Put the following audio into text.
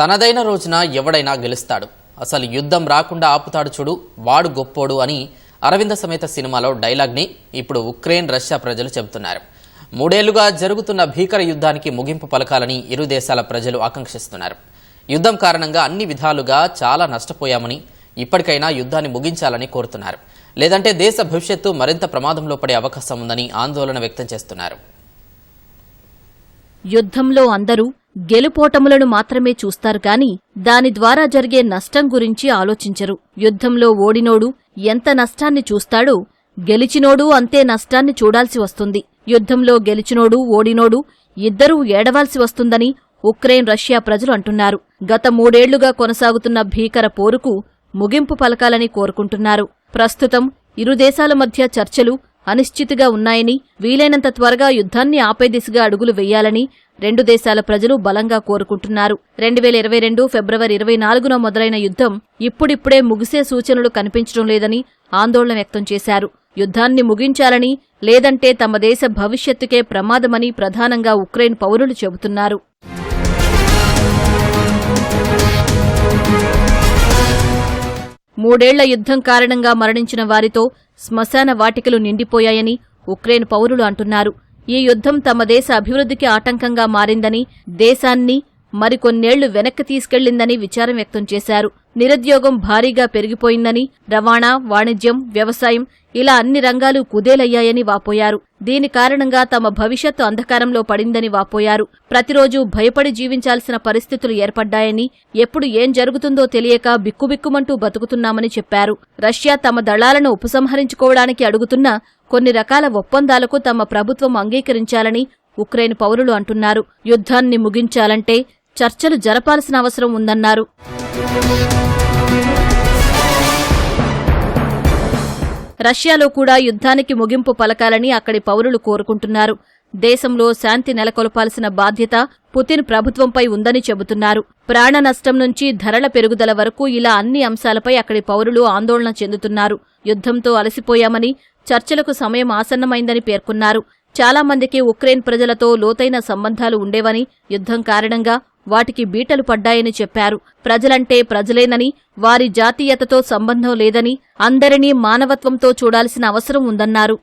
తనదైన రోజున ఎవడైనా గెలుస్తాడు. అసలు యుద్ధం రాకుండా ఆపుతాడు చూడు వాడు గొప్పోడు అని అరవింద సమేత సినిమాలో డైలాగ్ని ఇప్పుడు ఉక్రెయిన్ రష్యా ప్రజలు చెబుతున్నారు. మూడేళ్ళుగా జరుగుతున్న భీకర యుద్ధానికి ముగింపు పలకాలని ఇరు దేశాల ప్రజలు ఆకాంక్షిస్తున్నారు. యుద్ధం కారణంగా అన్ని విధాలుగా చాలా నష్టపోయామని ఇప్పటికైనా యుద్ధాన్ని ముగించాలని కోరుతున్నారు. లేదంటే దేశ భవిష్యత్తు మరింత ప్రమాదంలో పడే అవకాశం ఉందని ఆందోళన వ్యక్తం చేస్తున్నారు. యుద్ధంలో అందరూ గెలుపోటములను మాత్రమే చూస్తారు కాని దాని ద్వారా జరిగే నష్టం గురించి ఆలోచించరు. యుద్ధంలో ఓడినోడు ఎంత నష్టాన్ని చూస్తాడో గెలిచినోడు అంతే నష్టాన్ని చూడాల్సి వస్తుంది. యుద్ధంలో గెలిచినోడు ఓడినోడు ఇద్దరూ ఏడవాల్సి వస్తుందని ఉక్రెయిన్ రష్యా ప్రజలు అంటున్నారు. గత మూడేళ్ళుగా కొనసాగుతున్న భీకర పోరుకు ముగింపు పలకాలని కోరుకుంటున్నారు. ప్రస్తుతం ఇరు దేశాల మధ్య చర్చలు అనిశ్చితిగా ఉన్నాయని వీలైనంత త్వరగా యుద్ధాన్ని ఆపే దిశగా అడుగులు వెయ్యాలని రెండు దేశాల ప్రజలు బలంగా కోరుకుంటున్నారు. రెండు వేల ఇరవై రెండు ఫిబ్రవరి ఇరవై నాలుగున మొదలైన యుద్ధం ఇప్పుడిప్పుడే ముగిసే సూచనలు కనిపించడం లేదని ఆందోళన వ్యక్తం చేశారు. యుద్ధాన్ని ముగించాలని లేదంటే తమ దేశ భవిష్యత్తుకే ప్రమాదమని ప్రధానంగా ఉక్రెయిన్ పౌరులు చెబుతున్నారు. మూడేళ్ళ యుద్ధం కారణంగా మరణించిన వారితో శ్మశాన వాటికలు నిండిపోయాయని ఉక్రెయిన్ పౌరులు అంటున్నారు. ఈ యుద్ధం తమ దేశ అభివృద్ధికి ఆటంకంగా మారిందని దేశాన్ని మరికొన్నేళ్ళు వెనక్కి తీసుకెళ్ళిందని విచారం వ్యక్తం చేశారు. నిరుద్యోగం భారీగా పెరిగిపోయిందని రవాణా వాణిజ్యం వ్యవసాయం ఇలా అన్ని రంగాలు కుదేలయ్యాయని వాపోయారు. దీని కారణంగా తమ భవిష్యత్తు అంధకారంలో పడిందని వాపోయారు. ప్రతిరోజు భయపడి జీవించాల్సిన పరిస్థితులు ఏర్పడ్డాయని ఎప్పుడు ఏం జరుగుతుందో తెలియక బిక్కుబిక్కుమంటూ బతుకుతున్నామని చెప్పారు. రష్యా తమ దళాలను ఉపసంహరించుకోవడానికి అడుగుతున్న కొన్ని రకాల ఒప్పందాలకు తమ ప్రభుత్వం అంగీకరించాలని ఉక్రెయిన్ పౌరులు అంటున్నారు. యుద్ధాన్ని ముగించాలంటే చర్చలు జరపాల్సిన అవసరం ఉందన్నారు. రష్యాలో కూడా యుద్ధానికి ముగింపు పలకాలని అక్కడి పౌరులు కోరుకుంటున్నారు. దేశంలో శాంతి నెలకొల్పాల్సిన బాధ్యత పుతిన్ ప్రభుత్వంపై ఉందని చెబుతున్నారు. ప్రాణ నష్టం నుంచి ధరల పెరుగుదల వరకు ఇలా అన్ని అంశాలపై అక్కడి పౌరులు ఆందోళన చెందుతున్నారు. యుద్ధంతో అలసిపోయామని చర్చలకు సమయం ఆసన్నమైందని పేర్కొన్నారు. చాలామందికి ఉక్రెయిన్ ప్రజలతో లోతైన సంబంధాలు ఉండేవని యుద్ధం కారణంగా వాటికి బీటలు పడ్డాయని చెప్పారు. ప్రజలంటే ప్రజలేనని వారి జాతీయతతో సంబంధం లేదని అందరినీ మానవత్వంతో చూడాల్సిన అవసరం ఉందన్నారు.